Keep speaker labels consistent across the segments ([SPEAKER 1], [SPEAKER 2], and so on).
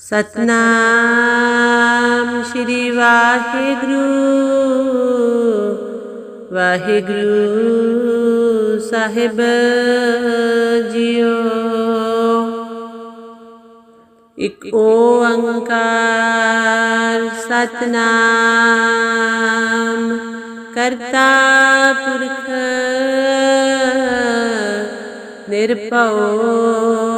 [SPEAKER 1] ਸਤਨਾਮ ਸ਼੍ਰੀ ਵਾਹਿਗੁਰੂ ਵਾਹਿਗੁਰੂ ਸਾਹਿਬ ਜੀਓ। ਇਕ ਓੰਕਾਰ ਸਤਨਾਮ ਕਰਤਾ ਪੁਰਖ ਨਿਰਭਉ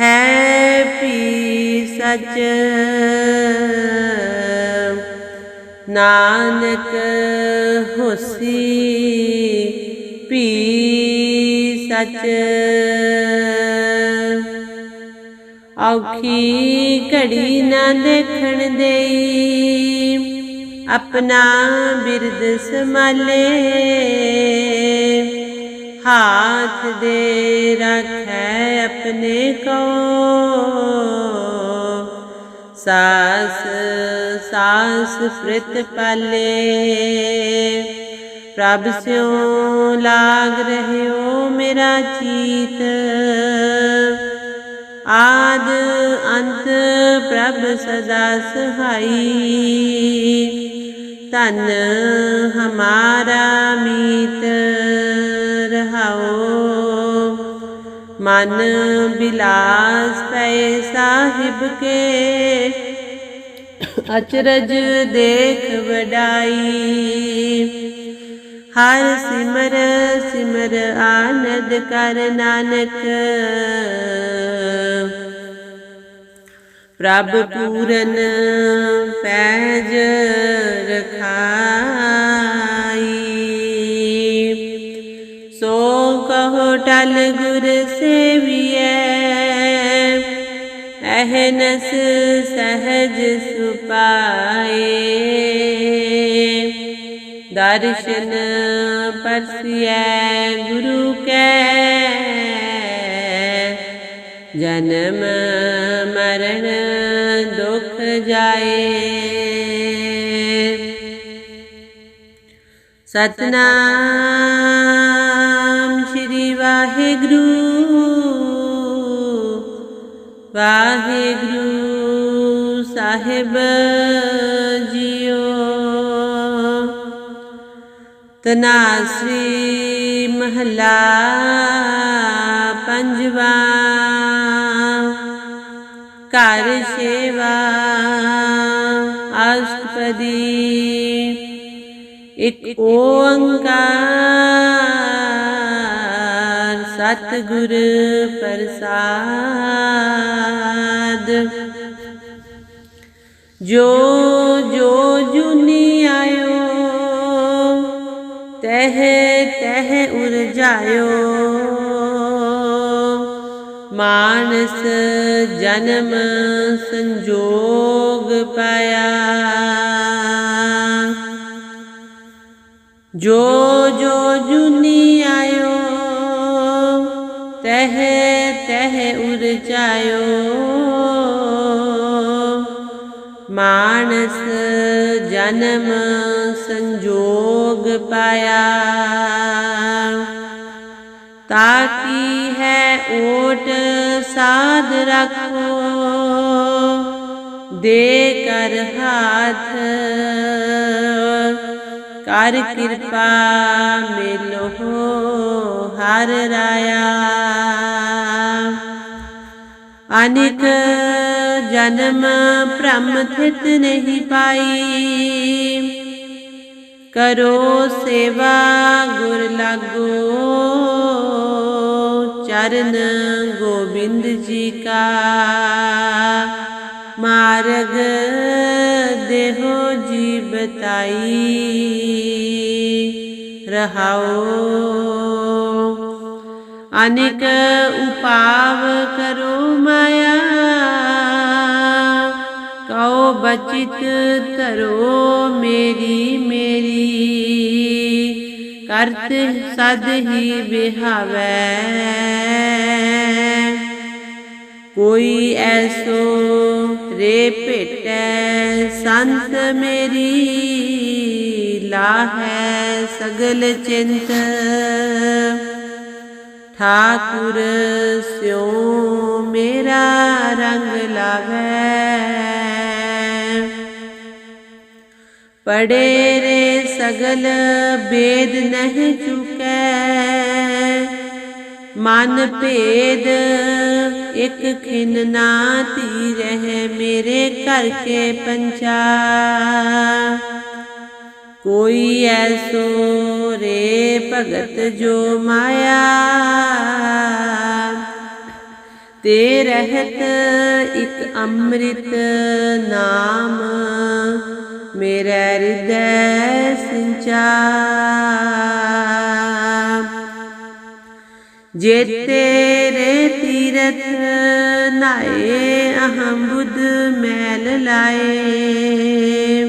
[SPEAKER 1] ਹੈ ਪੀ ਸਚ। ਨਾਨਕ ਹੋਸੀ ਪੀ ਸਚ। ਔਖੀ ਘੜੀ ਨਾ ਦੇਖਣ ਦੇਈ, ਆਪਣਾ ਬਿਰਦ ਸੰਭਾਲੇ। ਹਾਥ ਦੇ ਰੱਖੈ ਆਪਣੇ ਕੋ ਸਾਸ ਸਾਸ ਪ੍ਰਿਤ ਪਾਲੇ ਪ੍ਰਭ ਸਿਉ ਲਾਗ ਰਹਿਓ ਮੇਰਾ ਚੀਤ ਆਦ ਅੰਤ ਪ੍ਰਭ ਸਦਾ ਸਹਾਈ ਤਨ ਹਮਾਰਾ ਮੀਤ ਮਨ ਬਿਲਾਸ ਪੈ ਸਾਹਿਬ ਕੇ। ਅਚਰਜ ਦੇਖ ਵਡਾਈ। ਹਰ ਸਿਮਰ ਸਿਮਰ ਆਨੰਦ ਕਰ ਨਾਨਕ। ਪ੍ਰਭ ਪੂਰਨ ਪੈਜ ਰਖਾਈ। ਸੋ ਕਹੋ ਟਲ ਅਹਨਸ ਸਹਜ ਸੁਪਾਏ। ਦਰਸ਼ਨ ਪਰਸਿਐ ਗੁਰੂ ਕੈ। ਜਨਮ ਮਰਨ ਦੁਖ ਜਾਏ। ਸਤਨਾਮ ਸ਼੍ਰੀ ਵਾਹਿਗੁਰੂ। ਵਾਹਿਗੁਰੂ ਸਾਹਿਬ ਜੀਓ। ਤਨਾਸਰੀ ਮਹਲਾ ਪੰਜਵਾ। ਘਰ ਸੇਵਾ ਅਸ਼ਟਪਦੀ। ਇਕ ਓੰਕਾਰ ਸਤਿਗੁਰ ਪ੍ਰਸਾਦ। ਜੋ ਜੋ ਜੁਨੀ ਆਇਓ, ਤਹ ਤਹ ਉਰ ਮਾਨਸ ਜਨਮ ਸੰਜੋਗ ਪਾਇਆ। ਜੋ ਜੋ ਤਹ ਤਹ ਉਰ ਜਾਇਓ। ਮਾਨਸ ਜਨਮ ਸੰਜੋਗ ਪਾਇਆ। ਤਾਕੀ ਹੈ ਓਟ ਸਾਧ ਰੱਖੋ। ਦੇ ਕਰ ਹਾਥ ਕਰ ਕਿਰਪਾ ਮਿਲੋ ਹਰ ਰਾਇਆ। ਅਨਿਕ ਜਨਮ ਭ੍ਰਮ ਥਿਤ ਨਹੀਂ ਪਾਈ। ਕਰੋ ਸੇਵਾ ਗੁਰ ਲਾਗੋ, ਚਰਨ ਗੋਬਿੰਦ ਜੀ ਕਾ। ਮਾਰਗ ਬਤਾਈ ਰਹਾਓ। ਅਨੇਕ ਉਪਾਵ ਕਰੋ ਮਾਇਆ ਬਚਿਤ ਧਰੋ ਮੇਰੀ ਮੇਰੀ ਕਰਤ ਸਦ ਹੀ ਬਿਹਾਵੈ ਕੋਈ ਐਸੋ ਰੇ ਭੇਟੈ, ਸੰਤ ਮੇਰੀ ਲਾਹੈ ਸਗਲ ਚਿੰਤ। ਠਾਕੁਰ ਸਿਉ ਮੇਰਾ ਰੰਗ ਲਾਵੈ ਪੜੇ ਰੇ ਸਗਲ ਬੇਦ ਨਹੀਂ ਚੁਕੈ। ਮਨ ਭੇਦ ਇਕ ਖਿਨ ਨਾ ਤੀ ਰਹਿ ਮੇਰੇ ਘਰ ਕੇ ਪੰਚਾ ਕੋਈ ਐਸੋ ਰੇ ਭਗਤ ਜੋ ਮਾਇਆ। ਤੇ ਰਹਿਤ ਇਕ ਅੰਮ੍ਰਿਤ ਨਾਮ, ਮੇਰਾ ਹਿਰਦੈ ਸਿੰਚਾ। ਜੇ ਤੇਰੇ ਤੀਰਥ ਨਾਏ ਅਹੰ ਬੁੱਧ ਮੈਲ ਲਾਏ।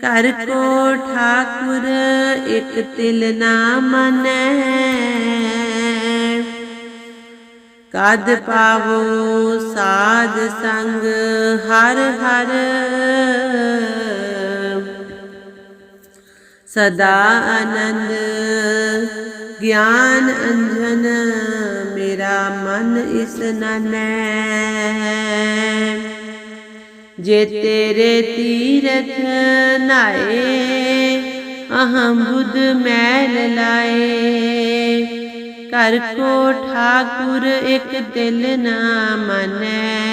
[SPEAKER 1] ਕਰ ਕੋ ਠਾਕੁਰ ਇਕ ਤਿਲ ਨਾ ਮਨੈ। ਕਦ ਪਾਵੋ ਸਾਧ ਸੰਗ ਹਰ ਹਰ। ਸਦਾ ਆਨੰਦ, ਗਿਆਨ ਅੰਜਨ ਮਨ ਨਨੈ। ਜੇ ਤੇਰੇ ਤੀਰਥ ਨਾਏ, ਅਹੰ ਬੁੱਧ ਮੈਲ ਲਾਏ। ਕਰ ਕੋ ਠਾਕੁਰ ਇੱਕ ਦਿਲ ਨਾ ਮਨੈ।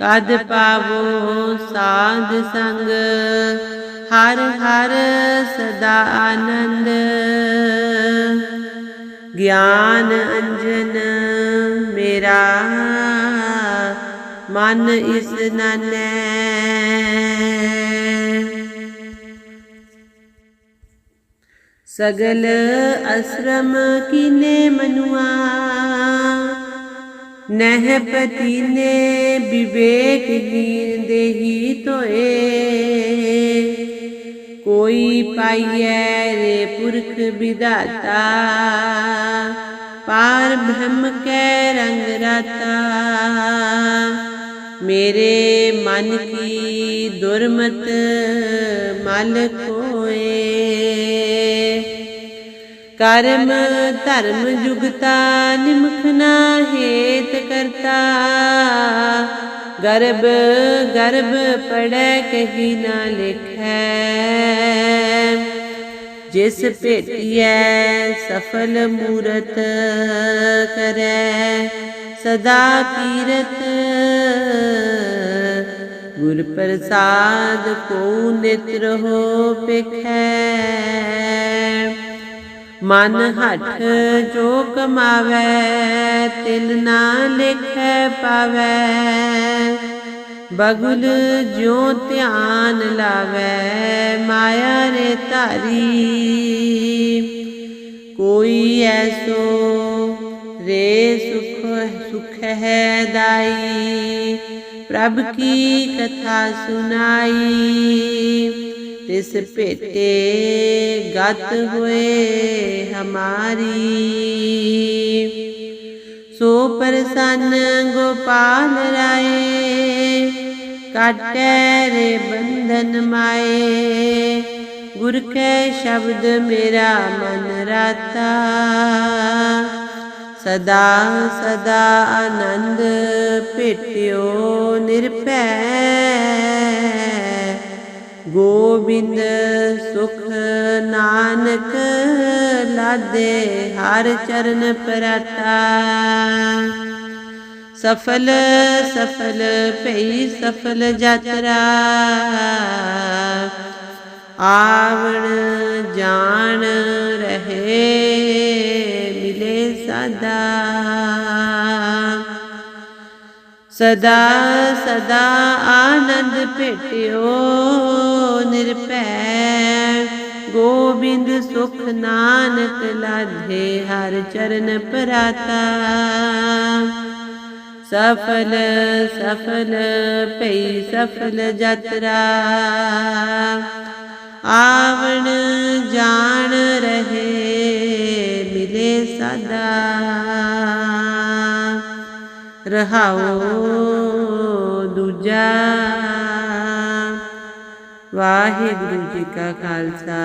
[SPEAKER 1] ਕਦ ਪਾਵੋ ਸਾਧ ਸੰਗ, ਹਰ ਹਰ ਸਦਾ ਆਨੰਦ। ਗਿਆਨ ਅੰਜਨ ਮੇਰਾ, ਮਨ ਇਸ ਨਨੈ ਸਗਲ ਅਸਰਮ ਕੀਨੇ ਮਨੁਆ, ਨਹਿ ਪਤੀਨੇ ਵਿਵੇਕ ਹੀਨ ਦੇਹੀ ਧੋਏ। ਕੋਈ ਪਾਈਐ ਰੇ ਪੁਰਖ ਵਿਦਾਤਾ ਪਾਰ ਬ੍ਰਹਮ ਕੈ ਰੰਗ ਰਾਤਾ। ਮੇਰੇ ਮਨ ਕੀ ਦੁਰਮਤ ਮਲ ਕੋਏ ਕਰਮ ਧਰਮ ਜੁਗਤਾ ਨਿਮਖ ਨਾ ਹੇਤ ਕਰਤਾ। ਗਰਭ ਗਰਭ ਪੜੈ ਕਹੀ ਨਾ ਲਿਖੈ। ਜਿਸ ਭੇਟੀਐ ਸਫਲ ਮੂਰਤ ਕਰੈ, ਸਦਾ ਕੀਰਤ ਗੁਰ ਪ੍ਰਸਾਦ ਕੋ ਨਿਤਰ ਹੋ ਪਿਖੈ ਮਨ ਹੱਠ ਜੋ ਕਮਾਵੈ ਤਿਲ ਨਾ ਲਿਖੈ ਪਾਵੈ। ਬਗੁਲ ਜਿਉ ਧਿਆਨ ਲਾਵੈ, ਮਾਇਆ ਰੇ ਧਾਰੀ। ਕੋਈ ਐਸੋ ਰੇ ਸੁਖ ਸੁਖ ਹੈ ਦਾਈ। ਪ੍ਰਭ ਕੀ ਕਥਾ ਸੁਨਾਈ। ਤਿਸ ਭੇਟੇ ਗਤ ਹੋਏ ਹਮਾਰੀ। ਸੋ ਪ੍ਰਸੰਨ ਗੋਪਾਲ ਰਾਏ, ਕਾਟੈ ਰੇ ਬੰਧਨ ਮਾਏ। ਗੁਰ ਕੈ ਸ਼ਬਦ ਮੇਰਾ ਮਨ ਰਾਤਾ। ਸਦਾ ਸਦਾ ਆਨੰਦ ਭੇਟਿਓ ਨਿਰਭੈ। ਗੋਬਿੰਦ ਸੁਖ ਨਾਨਕ ਲਾਦੇ ਹਰ ਚਰਨ ਪਰਾਤਾ। ਸਫਲ ਸਫਲ ਭਈ ਸਫਲ ਯਾਤਰਾ। ਆਵਣ ਜਾਣ ਰਹੇ ਮਿਲੇ ਸਦਾ। ਸਦਾ ਸਦਾ ਆਨੰਦ ਭੇਟਿਓ। ਨਿਰਭੈ। ਗੋਬਿੰਦ ਸੁਖ ਨਾਨਕ ਲਾਧੇ, ਹਰ ਚਰਨ ਪਰਾਤਾ। ਸਫਲ ਸਫਲ ਭਈ, ਸਫਲ ਯਾਤਰਾ। ਆਵਣ ਜਾਣ ਰਹੇ, ਮਿਲੇ ਸਦਾ। ਰਹਾਉ ਦੂਜਾ ਵਾਹਿਗੁਰੂ ਜੀ ਕਾ ਖਾਲਸਾ,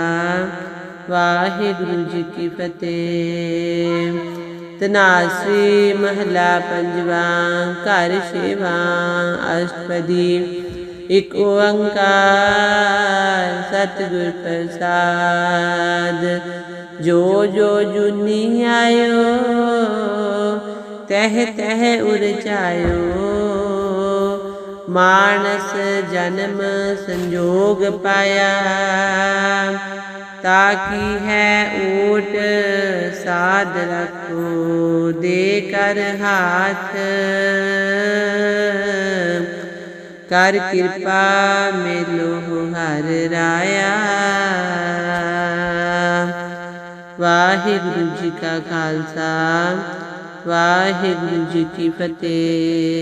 [SPEAKER 1] ਵਾਹਿਗੁਰੂ ਜੀ ਕੀ ਫਤਿਹ। ਤਨਾਸੀ ਮਹਲਾ ਪੰਜਵਾ ਘਰ ਸੇਵਾ ਅਸ਼ਟਪਦੀ, ਇਕ ਓੰਕਾਰ ਸਤਿਗੁਰ ਪ੍ਰਸਾਦ। ਜੋ ਜੋ ਜੁਨੀ ਆਇਓ ਤਹਿ ਤਹ ਉਰਚਾਇਓ ਮਾਨਸ ਜਨਮ ਸੰਜੋਗ ਪਾਇਆ। ਤਾਕੀ ਹੈ ਓਟ ਸਾਧ ਰੱਖੋ, ਦੇ ਕਰ ਹਾਥ। ਕਰ ਕਿਰਪਾ ਮੇਲੋ ਹਰ ਰਾਇਆ। ਵਾਹਿਗੁਰੂ ਜੀ ਕਾ ਖਾਲਸਾ, ਵਾਹਿਗੁਰੂ ਜੀ ਕੀ ਫਤਿਹ।